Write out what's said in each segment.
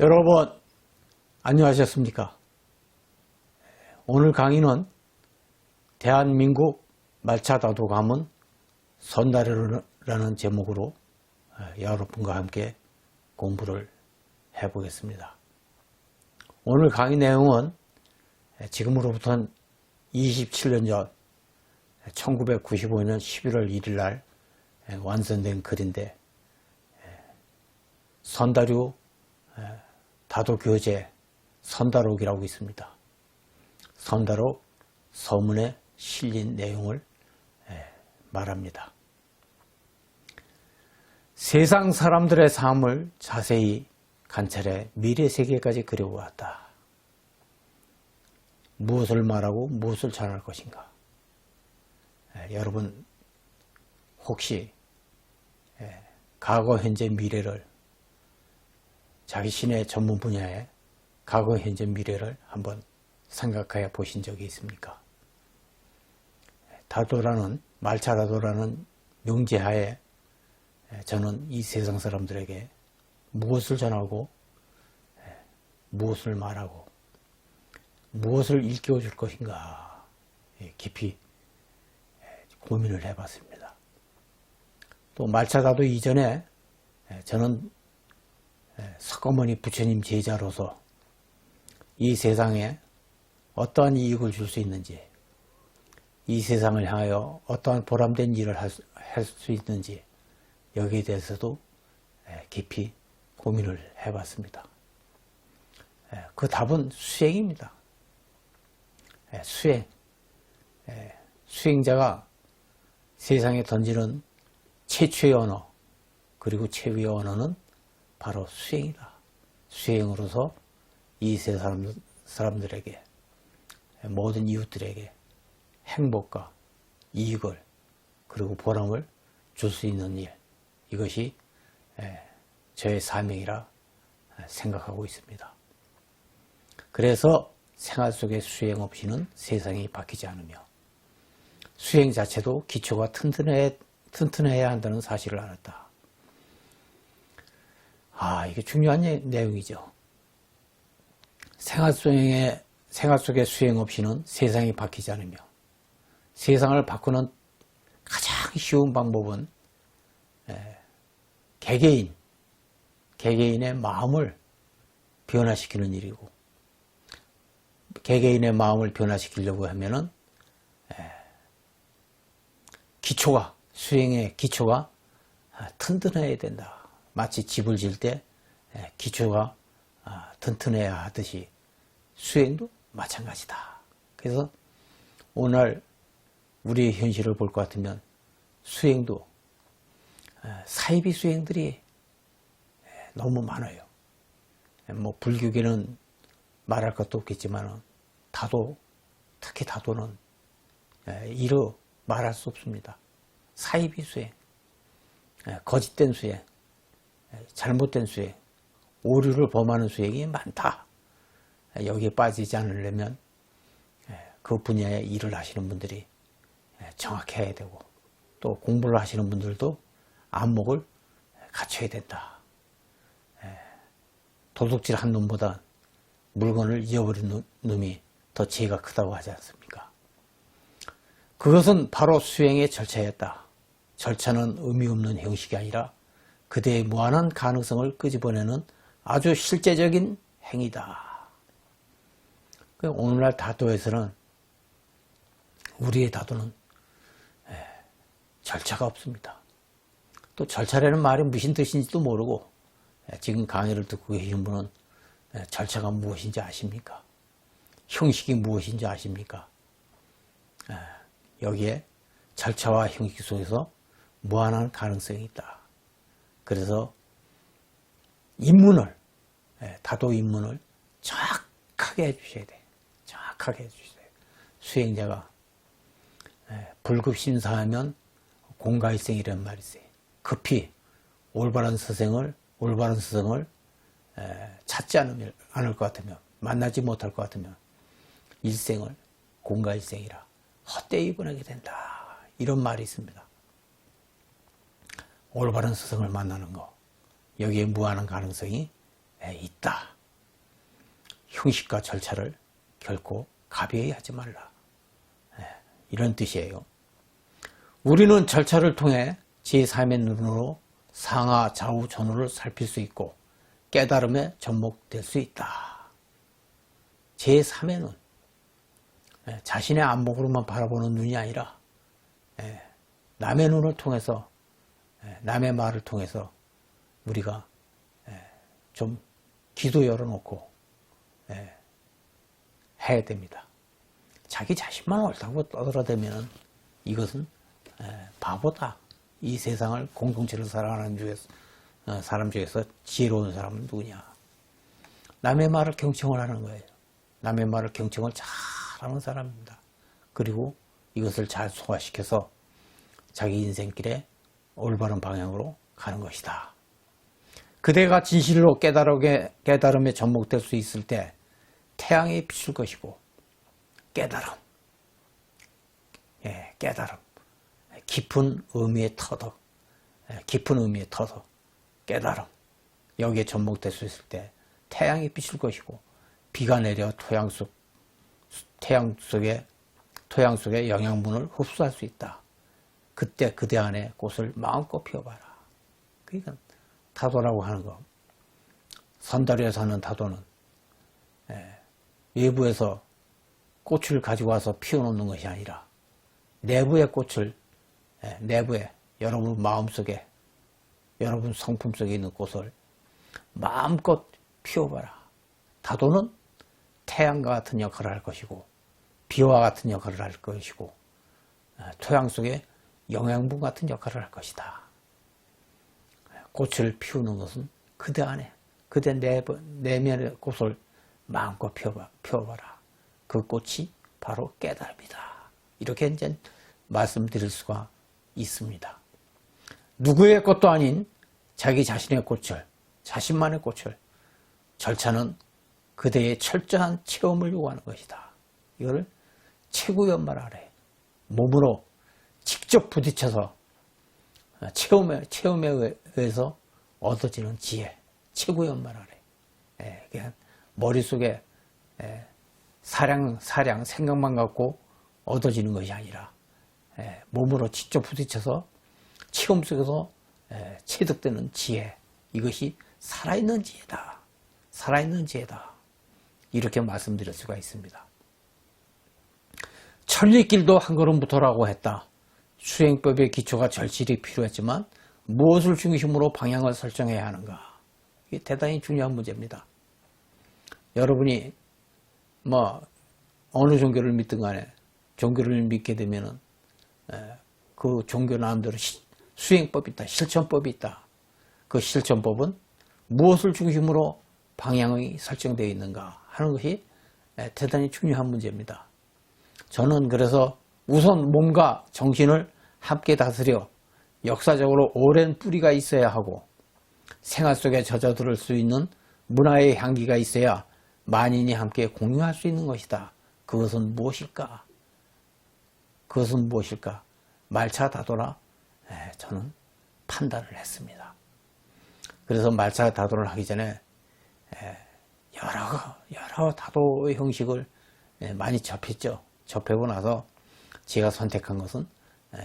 여러분, 안녕하셨습니까? 오늘 강의는 대한민국 말차 다도 가문 선다르라는 제목으로 여러분과 함께 공부를 해보겠습니다. 오늘 강의 내용은 지금으로부터 27년 전 1995년 11월 1일 날 완성된 글인데 선다류 다도교재 선다록이라고 있습니다. 선다록 서문에 실린 내용을 말합니다. 세상 사람들의 삶을 자세히 관찰해 미래 세계까지 그려보았다. 무엇을 말하고 무엇을 전할 것인가? 여러분 혹시 과거, 현재, 미래를 자기신의 전문 분야에 과거, 현재, 미래를 한번 생각해 보신 적이 있습니까? 다도라는 말차다도라는 명제하에 저는 이 세상 사람들에게 무엇을 전하고 무엇을 말하고 무엇을 일깨워 줄 것인가 깊이 고민을 해봤습니다. 또 말차다도 이전에 저는 석가모니 부처님 제자로서 이 세상에 어떠한 이익을 줄 수 있는지, 이 세상을 향하여 어떠한 보람된 일을 할 수 있는지, 여기에 대해서도 깊이 고민을 해봤습니다. 그 답은 수행입니다. 수행. 수행자가 세상에 던지는 최초의 언어, 그리고 최후의 언어는 바로 수행이다. 수행으로서 이세 사람, 사람들에게, 모든 이웃들에게 행복과 이익을, 그리고 보람을 줄 수 있는 일. 이것이 저의 사명이라 생각하고 있습니다. 그래서 생활 속의 수행 없이는 세상이 바뀌지 않으며 수행 자체도 기초가 튼튼해, 튼튼해야 한다는 사실을 알았다. 아, 이게 중요한 내용이죠. 생활 속에, 생활 속의 수행 없이는 세상이 바뀌지 않으며 세상을 바꾸는 가장 쉬운 방법은 개개인, 개개인의 마음을 변화시키는 일이고 개개인의 마음을 변화시키려고 하면은 기초가 수행의 기초가 튼튼해야 된다. 마치 집을 질때 기초가 튼튼해야 하듯이 수행도 마찬가지다. 그래서 오늘 우리의 현실을 볼 것 같으면 수행도 사이비 수행들이 너무 많아요. 뭐 불교계는 말할 것도 없겠지만 다도 특히 다도는 이루 말할 수 없습니다. 사이비 수행, 거짓된 수행, 잘못된 수행, 오류를 범하는 수행이 많다. 여기에 빠지지 않으려면 그 분야에 일을 하시는 분들이 정확해야 되고 또 공부를 하시는 분들도 안목을 갖춰야 된다. 도둑질 한 놈보다 물건을 잃어버린 놈이 더 죄가 크다고 하지 않습니까? 그것은 바로 수행의 절차였다. 절차는 의미 없는 형식이 아니라 그대의 무한한 가능성을 끄집어내는 아주 실제적인 행위다. 그 오늘날 다도에서는 우리의 다도는 절차가 없습니다. 또 절차라는 말이 무슨 뜻인지도 모르고 지금 강의를 듣고 계신 분은 절차가 무엇인지 아십니까? 형식이 무엇인지 아십니까? 여기에 절차와 형식 속에서 무한한 가능성이 있다. 그래서 입문을 다도 입문을 정확하게 해주셔야 돼. 정확하게 해주셔야 돼. 수행자가 불급 심사하면 공가일생이라는 말이 있어요. 급히 올바른 서생을 올바른 서생을 찾지 않을 것 같으면 만나지 못할 것 같으면 일생을 공가일생이라 헛되이 보내게 된다. 이런 말이 있습니다. 올바른 스승을 만나는 거 여기에 무한한 가능성이 있다. 형식과 절차를 결코 가벼이 하지 말라. 예, 이런 뜻이에요. 우리는 절차를 통해 제3의 눈으로 상하 좌우 전후를 살필 수 있고 깨달음에 접목될 수 있다. 제3의 눈. 예, 자신의 안목으로만 바라보는 눈이 아니라 예, 남의 눈을 통해서 예, 남의 말을 통해서 우리가 좀 기도 열어놓고 해야 됩니다. 자기 자신만 옳다고 떠들어대면 이것은 바보다. 이 세상을 공동체를 살아가는 중에서 어, 사람 중에서 지혜로운 사람은 누구냐? 남의 말을 경청을 하는 거예요. 남의 말을 경청을 잘하는 사람입니다. 그리고 이것을 잘 소화시켜서 자기 인생길에 올바른 방향으로 가는 것이다. 그대가 진실로 깨달음에, 깨달음에 접목될 수 있을 때 태양이 비출 것이고 깨달음, 예, 깨달음, 깊은 의미의 터덕, 예, 깊은 의미의 터덕, 깨달음. 여기에 접목될 수 있을 때 태양이 비출 것이고 비가 내려 토양 속 태양 속에 토양 속에 영양분을 흡수할 수 있다. 그때 그대 안에 꽃을 마음껏 피워봐라. 그러니까 타도라고 하는 거. 선다리에 사는 타도는 예, 외부에서 꽃을 가지고 와서 피워놓는 것이 아니라 내부의 꽃을 예, 내부에 여러분 마음속에 여러분 성품 속에 있는 꽃을 마음껏 피워봐라. 다도는 태양과 같은 역할을 할 것이고 비와 같은 역할을 할 것이고 아, 토양 속에 영양분 같은 역할을 할 것이다. 꽃을 피우는 것은 그대 안에 그대 내면의 꽃을 마음껏 피워봐, 피워봐라. 그 꽃이 바로 깨달음이다. 이렇게 이제 말씀드릴 수가 있습니다. 누구의 것도 아닌 자기 자신의 꽃을, 자신만의 꽃을 절차는 그대의 철저한 체험을 요구하는 것이다. 이걸 최고 연말하래. 몸으로 직접 부딪혀서 체험에, 체험에 의해서 얻어지는 지혜, 최고 연말하래. 예, 그냥 머릿속에 예, 사량, 사량, 생각만 갖고 얻어지는 것이 아니라 예, 몸으로 직접 부딪혀서 체험 속에서 예, 체득되는 지혜 이것이 살아있는 지혜다. 살아있는 지혜다. 이렇게 말씀드릴 수가 있습니다. 천리길도 한 걸음 부터라고 했다. 수행법의 기초가 절실히 필요했지만 무엇을 중심으로 방향을 설정해야 하는가? 이게 대단히 중요한 문제입니다. 여러분이 뭐 어느 종교를 믿든 간에 종교를 믿게 되면은 그 종교 나름대로 수행법이 있다. 실천법이 있다. 그 실천법은 무엇을 중심으로 방향이 설정되어 있는가 하는 것이 대단히 중요한 문제입니다. 저는 그래서 우선 몸과 정신을 함께 다스려 역사적으로 오랜 뿌리가 있어야 하고 생활 속에 젖어들 수 있는 문화의 향기가 있어야 만인이 함께 공유할 수 있는 것이다. 그것은 무엇일까? 그것은 무엇일까? 말차 다돌아 예, 저는 판단을 했습니다. 그래서 말차 다도를 하기 전에 예, 여러 여러 다도 형식을 예, 많이 접했죠. 접하고 나서 제가 선택한 것은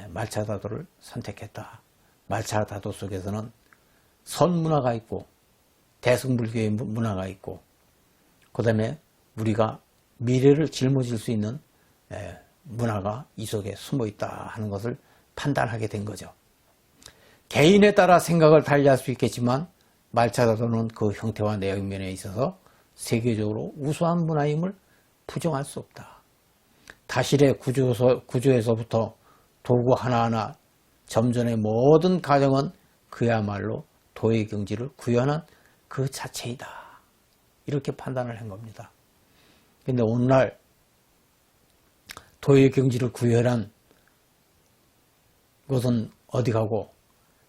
말차 다도를 선택했다. 말차 다도 속에서는 선 문화가 있고 대승불교의 문화가 있고 그 다음에 우리가 미래를 짊어질 수 있는 문화가 이 속에 숨어 있다 하는 것을 판단하게 된 거죠. 개인에 따라 생각을 달리할 수 있겠지만 말차다도는 그 형태와 내용면에 있어서 세계적으로 우수한 문화임을 부정할 수 없다. 다실의 구조에서, 구조에서부터 도구 하나하나 점전의 모든 가정은 그야말로 도의 경지를 구현한 그 자체이다. 이렇게 판단을 한 겁니다. 근데 오늘날 도의 경지를 구현한 곳은 어디 가고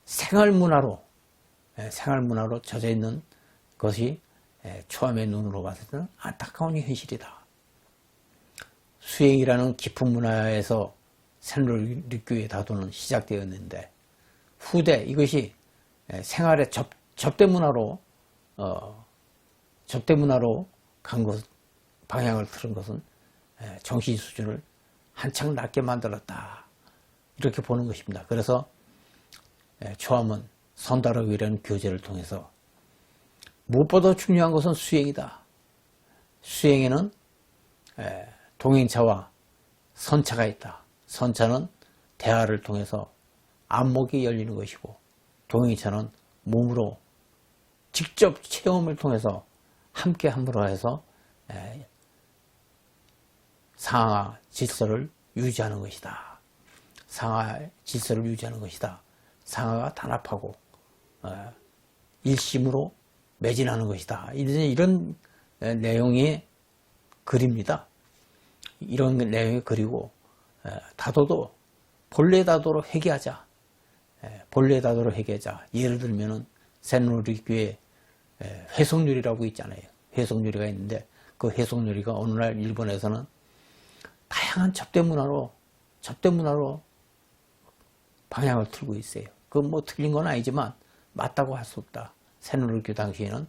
생활 문화로 예, 생활 문화로 젖어 있는 것이 예, 처음에 눈으로 봤을 때는 안타까운 현실이다. 수행이라는 깊은 문화에서 생로륙교의 다도는 시작되었는데 후대 이것이 예, 생활의 접, 접대 문화로 어, 접대 문화로 간 것, 방향을 틀은 것은 예, 정신 수준을 한창 낮게 만들었다. 이렇게 보는 것입니다. 그래서 예, 초함은 선다락이라는 교재를 통해서 무엇보다 중요한 것은 수행이다. 수행에는 예, 동행차와 선차가 있다. 선차는 대화를 통해서 안목이 열리는 것이고 동행차는 몸으로 직접 체험을 통해서 함께 함으로 해서 에, 상하 질서를 유지하는 것이다. 상하 질서를 유지하는 것이다. 상하가 단합하고 어, 일심으로 매진하는 것이다. 이런, 이런 에, 내용의 글입니다. 이런 글이고 에, 다도도 본래 다도로 회개하자. 에, 본래 다도로 회개하자. 예를 들면은 샌로리교의 회속률이라고 있잖아요. 회속률이가 있는데 그 회속률이가 어느 날 일본에서는 다양한 접대 문화로 접대 문화로 방향을 틀고 있어요. 그건 뭐 틀린 건 아니지만 맞다고 할 수 없다. 새누리교 당시에는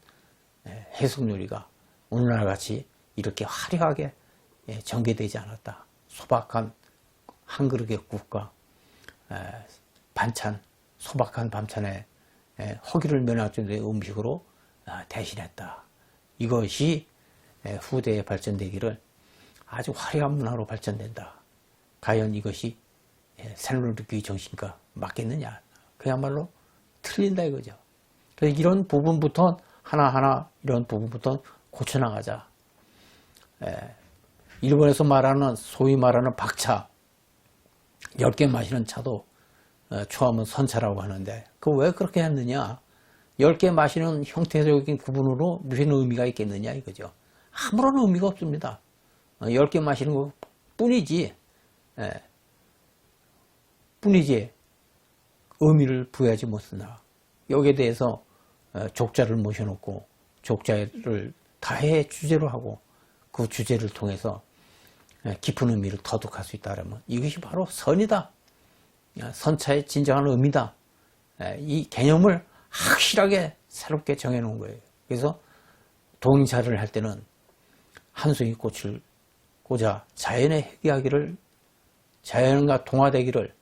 해석요리가 오늘날 같이 이렇게 화려하게 예, 전개되지 않았다. 소박한 한 그릇의 국과 반찬, 소박한 반찬에 허기를 면할 정도의 음식으로 아, 대신했다. 이것이 후대에 발전되기를 아주 화려한 문화로 발전된다. 과연 이것이 샌로르기 정신과 맞겠느냐? 그야말로 틀린다 이거죠. 그래서 이런 부분부터 하나하나 이런 부분부터 고쳐나가자. 일본에서 말하는 소위 말하는 박차 10개 마시는 차도 어, 초하면 선차라고 하는데 그 왜 그렇게 했느냐? 10개 마시는 형태적인 구분으로 무슨 의미가 있겠느냐 이거죠. 아무런 의미가 없습니다. 10개 어, 마시는 것 뿐이지 예, 뿐이지 의미를 부여하지 못한다. 여기에 대해서 어, 족자를 모셔놓고 족자를 다해 주제로 하고 그 주제를 통해서 예, 깊은 의미를 터득할 수 있다면 이것이 바로 선이다. 선차의 진정한 의미다. 예, 이 개념을 확실하게 새롭게 정해놓은 거예요. 그래서 동사를 할 때는 한 송이 꽃을 꽂아 자연의 회귀하기를 자연과 동화되기를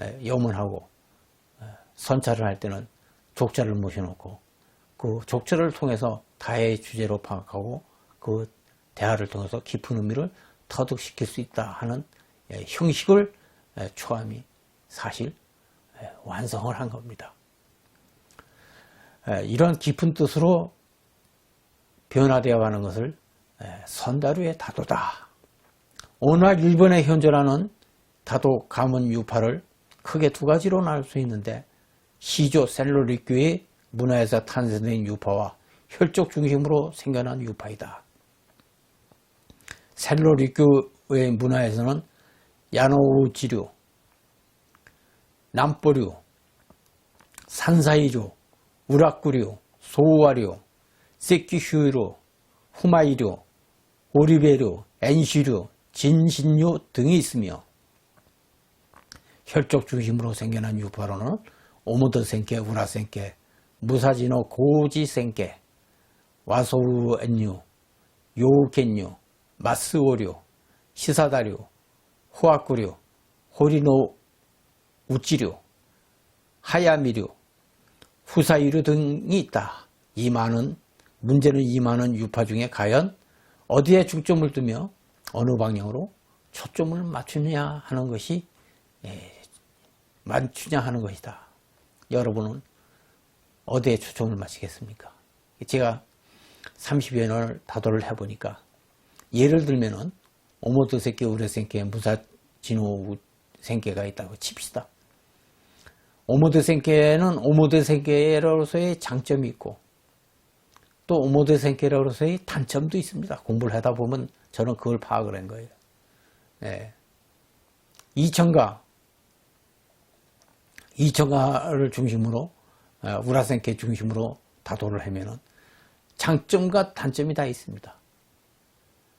예, 염원하고 선차를 할 때는 족자를 모셔놓고 그 족자를 통해서 다의 주제로 파악하고 그 대화를 통해서 깊은 의미를 터득시킬 수 있다 하는 예, 형식을 예, 초함이 사실 예, 완성을 한 겁니다. 이런 깊은 뜻으로 변화되어 가는 것을 선다루의 다도다. 오늘 일본에 현존하는 다도 가문 유파를 크게 두 가지로 나눌 수 있는데 시조 셀로리교의 문화에서 탄생된 유파와 혈족 중심으로 생겨난 유파이다. 셀로리교의 문화에서는 야노우지류, 남보류, 산사이류, 우락구류, 소와류, 세키휴류, 후마이류, 오리베류, 엔시류, 진신류 등이 있으며 혈족 중심으로 생겨난 유파로는 오모드생케, 우라생케, 무사지노 고지생케, 와소우엔류, 요켄류, 마스오류, 시사다류, 호학구류, 호리노 우찌류, 하야미류, 후사유류 등이 있다. 이 많은 문제는 이 많은 유파 중에 과연 어디에 중점을 두며 어느 방향으로 초점을 맞추냐 하는 것이 예, 맞추냐 하는 것이다. 여러분은 어디에 초점을 맞추겠습니까? 제가 30여 년을 다도를 해보니까 예를 들면은 오모드 생계, 우레 생계, 무사 진호 생계가 있다고 칩시다. 오모드 생계는 오모드 생계로서의 장점이 있고 또 오모드 생계로서의 단점도 있습니다. 공부를 하다 보면 저는 그걸 파악을 한 거예요. 네. 이천가, 이천가를 중심으로 어, 우라생계 중심으로 다도를 하면은 장점과 단점이 다 있습니다.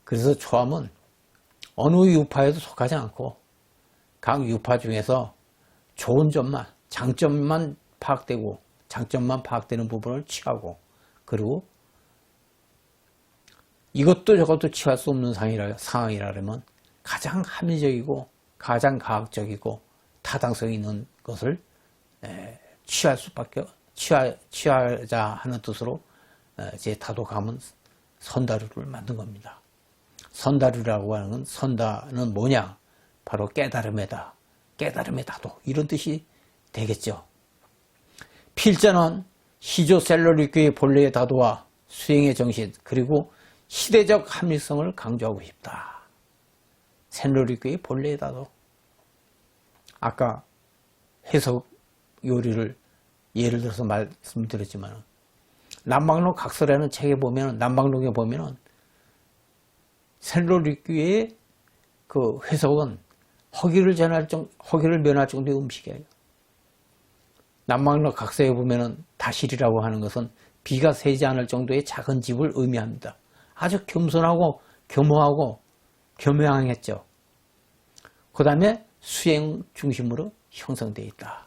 그래서 초함은 어느 유파에도 속하지 않고 각 유파 중에서 좋은 점만, 장점만 파악되고 장점만 파악되는 부분을 취하고 그리고 이것도 저것도 취할 수 없는 상황이라, 상황이라면 가장 합리적이고 가장 과학적이고 타당성 있는 것을 에, 취할 수밖에 취하, 취하자 하는 뜻으로 에, 제 타도감은 선다루를 만든 겁니다. 선다루라고 하는 건 선다는 뭐냐? 바로 깨달음에다. 깨달음의 다도 이런 뜻이 되겠죠. 필자는 시조셀러리교의 본래의 다도와 수행의 정신 그리고 시대적 합리성을 강조하고 싶다. 셀러리교의 본래의 다도. 아까 해석 요리를 예를 들어서 말씀드렸지만 남방록 각설이라는 책에 보면 남방록에 보면은 셀러리교의 그 해석은 허기를 전할 정 허기를 면할 정도의 음식이에요. 남방록 각서에 보면은 다실이라고 하는 것은 비가 새지 않을 정도의 작은 집을 의미합니다. 아주 겸손하고 겸허하고 겸양했죠. 그 다음에 수행 중심으로 형성되어 있다.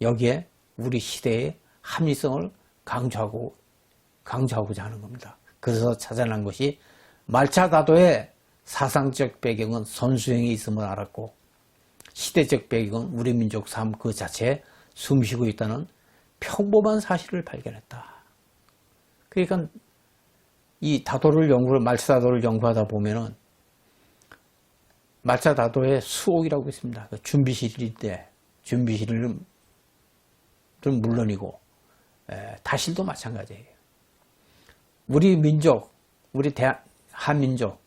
여기에 우리 시대의 합리성을 강조하고 강조하고자 하는 겁니다. 그래서 찾아난 것이 말차다도의 사상적 배경은 선수행에 있음을 알았고 시대적 배경은 우리 민족 삶 그 자체에 숨쉬고 있다는 평범한 사실을 발견했다. 그러니까 이 다도를 연구를 말차다도를 연구하다 보면은 말차다도의 수옥이라고 있습니다. 그 준비실인데 준비실은 물론이고 에, 다실도 마찬가지예요. 우리 민족, 우리 대 한민족,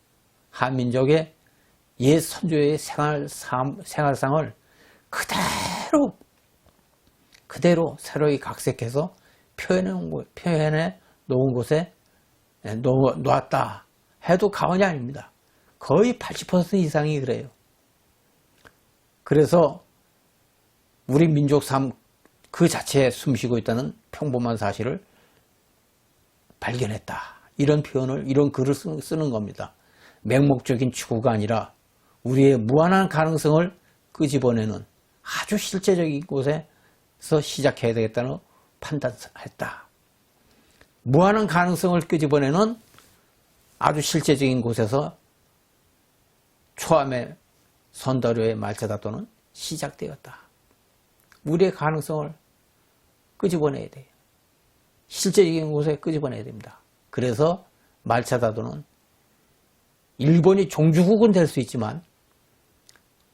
한민족의 옛 선조의 생활 삶, 생활상을 그대로 그대로 새로이 각색해서 표현해 놓은, 표현해 놓은 곳에 놓, 놓았다 해도 과언이 아닙니다. 거의 80% 이상이 그래요. 그래서 우리 민족 삶 그 자체에 숨쉬고 있다는 평범한 사실을 발견했다. 이런 표현을, 이런 글을 쓰는 겁니다. 맹목적인 추구가 아니라 우리의 무한한 가능성을 끄집어내는 아주 실제적인 곳에서 시작해야 되겠다는 판단했다. 무한한 가능성을 끄집어내는 아주 실제적인 곳에서 초암의 선다료의 말차다도는 시작되었다. 우리의 가능성을 끄집어내야 돼요. 실제적인 곳에 끄집어내야 됩니다. 그래서 말차다도는 일본이 종주국은 될 수 있지만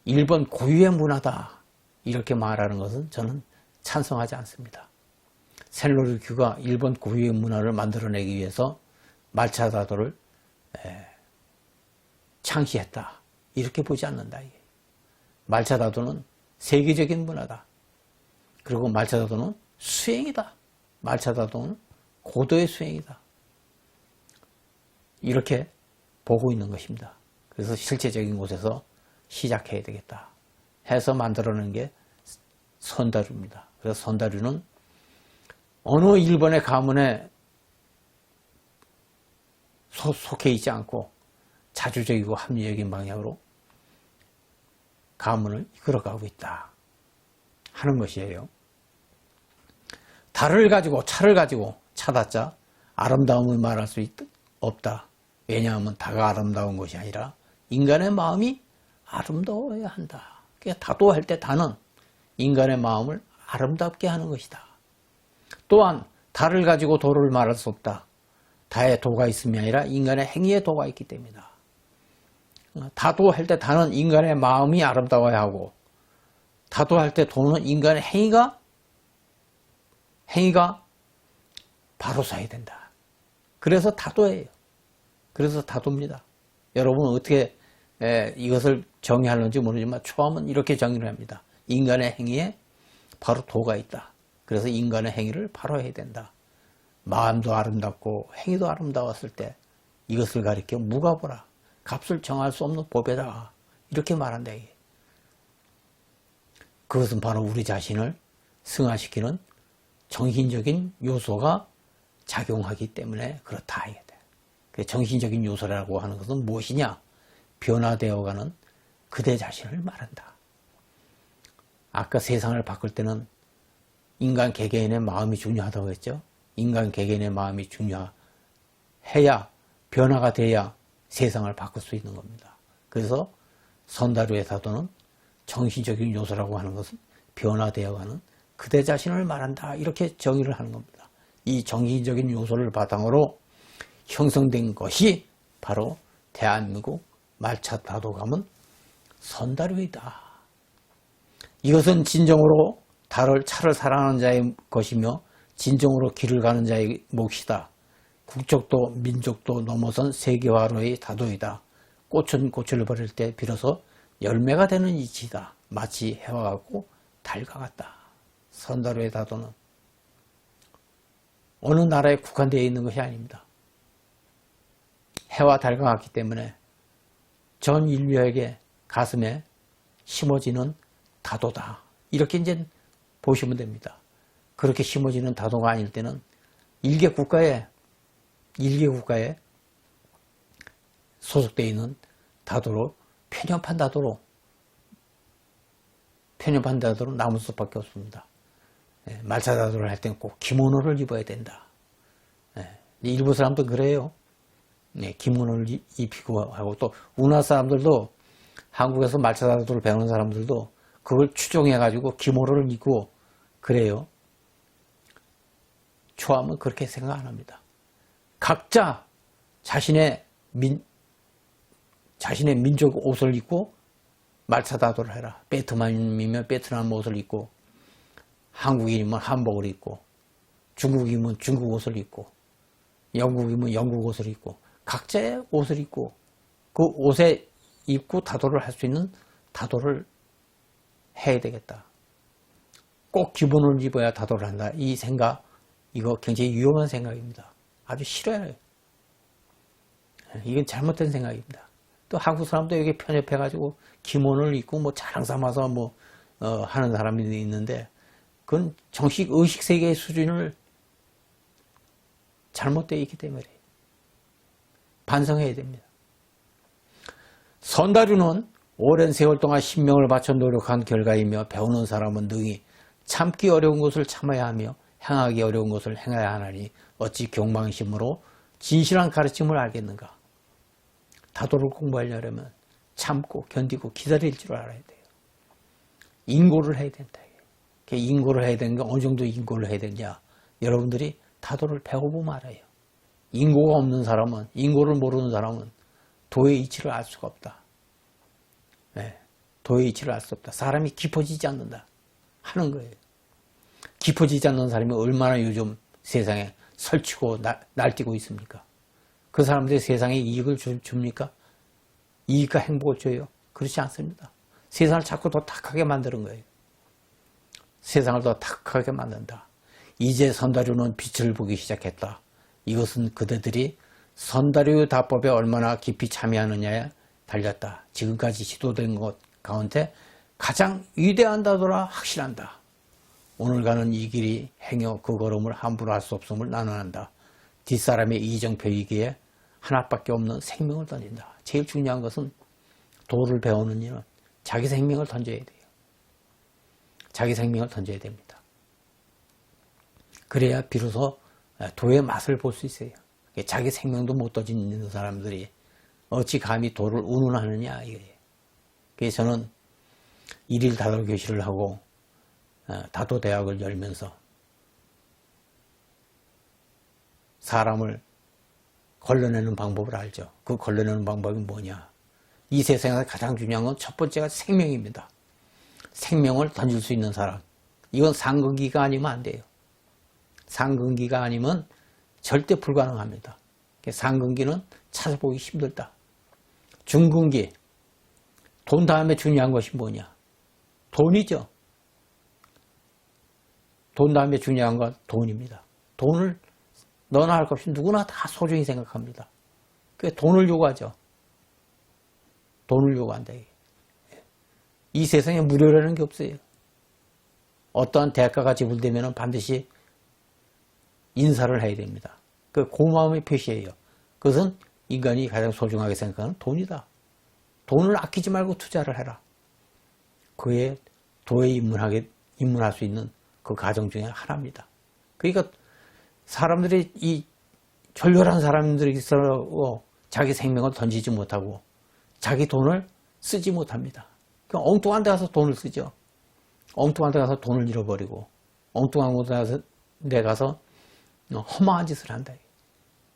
일본 고유의 문화다 이렇게 말하는 것은 저는 찬성하지 않습니다. 셀로르큐가 일본 고유의 문화를 만들어내기 위해서 말차다도를 창시했다 이렇게 보지 않는다. 말차다도는 세계적인 문화다. 그리고 말차다도는 수행이다. 말차다도는 고도의 수행이다. 이렇게 보고 있는 것입니다. 그래서 실제적인 곳에서 시작해야 되겠다. 해서 만들어낸 게 선다류입니다. 그래서 선다류는 어느 일본의 가문에 속해 있지 않고 자주적이고 합리적인 방향으로 가문을 이끌어가고 있다 하는 것이에요. 달을 가지고 차를 가지고 차다자 아름다움을 말할 수 있, 없다. 왜냐하면 다가 아름다운 것이 아니라 인간의 마음이 아름다워야 한다. 그러니까 다도할 때 다는 인간의 마음을 아름답게 하는 것이다. 또한 달을 가지고 도를 말할 수 없다. 다의 도가 있음이 아니라 인간의 행위의 도가 있기 때문이다. 다도할 때 다는 인간의 마음이 아름다워야 하고 다도할 때 도는 인간의 행위가 행위가 바로 서야 된다. 그래서 다도예요. 그래서 다둡니다. 여러분 어떻게 에, 이것을 정의하는지 모르지만 초함은 이렇게 정의를 합니다. 인간의 행위에 바로 도가 있다. 그래서 인간의 행위를 바로 해야 된다. 마음도 아름답고 행위도 아름다웠을 때 이것을 가리켜 무가보라. 값을 정할 수 없는 법이다. 이렇게 말한다. 그것은 바로 우리 자신을 승화시키는 정신적인 요소가 작용하기 때문에 그렇다. 그 정신적인 요소라고 하는 것은 무엇이냐? 변화되어가는 그대 자신을 말한다. 아까 세상을 바꿀 때는 인간 개개인의 마음이 중요하다고 했죠. 인간 개개인의 마음이 중요해야 변화가 돼야 세상을 바꿀 수 있는 겁니다. 그래서 선다루의 사도는 정신적인 요소라고 하는 것은 변화되어가는 그대 자신을 말한다. 이렇게 정의를 하는 겁니다. 이 정신적인 요소를 바탕으로 형성된 것이 바로 대한민국 말차 다도감은 선다루이다. 이것은 진정으로 달을 차를 사랑하는 자의 것이며 진정으로 길을 가는 자의 몫이다. 국적도 민족도 넘어선 세계화로의 다도이다. 꽃은 꽃을 버릴 때 비로소 열매가 되는 이치다. 마치 해와 같고 달과 같다. 선다루의 다도는 어느 나라에 국한되어 있는 것이 아닙니다. 해와 달과 같기 때문에 전 인류에게 가슴에 심어지는 다도다. 이렇게 이제 보시면 됩니다. 그렇게 심어지는 다도가 아닐 때는 일개 국가에 일개 국가에 소속되어 있는 다도로 편협한 다도로 편협한 다도로 남을 수밖에 없습니다. 예, 말차 다도를 할 때는 꼭 기모노를 입어야 된다. 예, 일부 사람도 그래요. 네, 이- 입히고 하고 또 우리나라 사람들도 한국에서 말차 다도를 배우는 사람들도 그걸 추종해 가지고 기모노를 입고 그래요. 초함은 그렇게 생각 안 합니다. 각자 자신의 민, 자신의 민족 옷을 입고 말차다도를 해라. 베트남이면 베트남 옷을 입고, 한국인이면 한복을 입고, 중국이면 중국 옷을 입고, 영국이면 영국 옷을 입고, 각자의 옷을 입고, 그 옷에 입고 다도를 할 수 있는 다도를 해야 되겠다. 꼭 기본을 입어야 다도를 한다. 이 생각, 이거 굉장히 위험한 생각입니다. 아주 싫어요. 이건 잘못된 생각입니다. 또 한국 사람도 여기 편협해가지고 기본을 입고 뭐 자랑 삼아서 뭐 어, 하는 사람이 있는데 그건 정식 의식 세계의 수준을 잘못되어 있기 때문에 반성해야 됩니다. 선다류는 오랜 세월 동안 신명을 바쳐 노력한 결과이며 배우는 사람은 능히 참기 어려운 것을 참아야 하며 행하기 어려운 것을 행해야 하나니 어찌 경망심으로 진실한 가르침을 알겠는가? 다도를 공부하려면 참고 견디고 기다릴 줄 알아야 돼요. 인고를 해야 된다. 그 인고를 해야 되는 게 어느 정도 인고를 해야 되냐? 여러분들이 다도를 배워보면 알아요. 인고가 없는 사람은 인고를 모르는 사람은 도의 이치를 알 수가 없다. 네, 도의 이치를 알 수 없다. 사람이 깊어지지 않는다 하는 거예요. 깊어지지 않는 사람이 얼마나 요즘 세상에 설치고 날, 날뛰고 있습니까? 그 사람들이 세상에 이익을 주, 줍니까? 이익과 행복을 줘요? 그렇지 않습니다. 세상을 자꾸 더 탁하게 만드는 거예요. 세상을 더 탁하게 만든다. 이제 선다류는 빛을 보기 시작했다. 이것은 그대들이 선다류 다법에 얼마나 깊이 참여하느냐에 달렸다. 지금까지 시도된 것 가운데 가장 위대한 다도라 확실한다. 오늘 가는 이 길이 행여 그 걸음을 함부로 할 수 없음을 나눠난다. 뒷사람의 이정표이기에 하나밖에 없는 생명을 던진다. 제일 중요한 것은 도를 배우는 이는 자기 생명을 던져야 돼요. 자기 생명을 던져야 됩니다. 그래야 비로소 도의 맛을 볼 수 있어요. 자기 생명도 못 던지는 사람들이 어찌 감히 도를 운운하느냐 이거예요. 그래서 저는 일일 다도 교실을 하고 어, 다도 대학을 열면서 사람을 걸러내는 방법을 알죠. 그 걸러내는 방법이 뭐냐? 이 세상에서 가장 중요한 건 첫 번째가 생명입니다. 생명을 던질 수 있는 사람. 이건 상근기가 아니면 안 돼요. 상근기가 아니면 절대 불가능합니다. 상근기는 찾아보기 힘들다. 중근기. 돈 다음에 중요한 것이 뭐냐? 돈이죠. 돈 다음에 중요한 건 돈입니다. 돈을 너나 할 것 없이 누구나 다 소중히 생각합니다. 그 돈을 요구하죠. 돈을 요구한다. 이 세상에 무료라는 게 없어요. 어떠한 대가가 지불되면 반드시 인사를 해야 됩니다. 그 고마움의 표시예요. 그것은 인간이 가장 소중하게 생각하는 돈이다. 돈을 아끼지 말고 투자를 해라. 그에 도에 입문하게, 입문할 수 있는 그 가정 중에 하나입니다. 그러니까 사람들이 이 졸렬한 사람들이 있어 자기 생명을 던지지 못하고 자기 돈을 쓰지 못합니다. 그럼 엉뚱한 데 가서 돈을 쓰죠. 엉뚱한 데 가서 돈을 잃어버리고 엉뚱한 곳에 가서 내 가서 허망한 짓을 한다.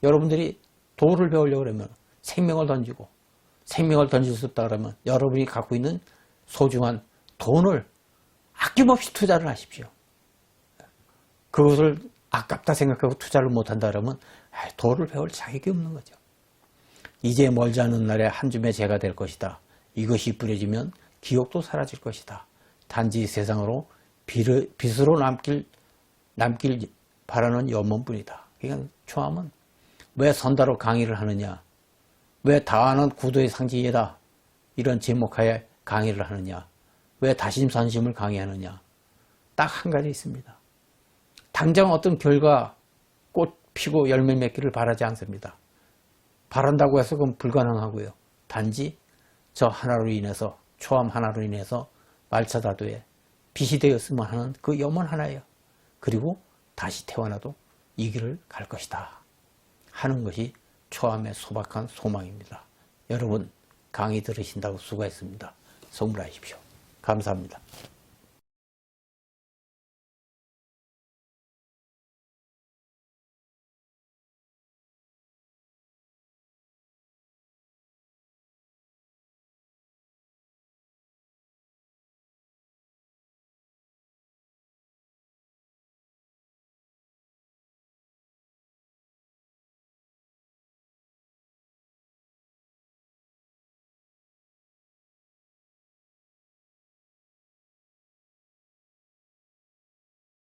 여러분들이 도를 배우려고 그러면 생명을 던지고 생명을 던질 수 없다 그러면 여러분이 갖고 있는 소중한 돈을 아낌없이 투자를 하십시오. 그것을 아깝다 생각하고 투자를 못한다 그러면 아, 도를 배울 자격이 없는 거죠. 이제 멀지 않은 날에 한 줌의 재가 될 것이다. 이것이 뿌려지면 기억도 사라질 것이다. 단지 세상으로 빚으로 남길, 남길 바라는 염원뿐이다. 그러니까 초함은 왜 선다로 강의를 하느냐? 왜 다하는 구도의 상징이다? 이런 제목하에 강의를 하느냐? 왜 다심선심을 강의하느냐? 딱 한 가지 있습니다. 당장 어떤 결과 꽃 피고 열매 맺기를 바라지 않습니다. 바란다고 해서 그건 불가능하고요. 단지 저 하나로 인해서 초함 하나로 인해서 말차다도에 빛이 되었으면 하는 그 염원 하나예요. 그리고 다시 태어나도 이 길을 갈 것이다. 하는 것이 초함의 소박한 소망입니다. 여러분 강의 들으신다고 수고했습니다. 성불하십시오. 감사합니다.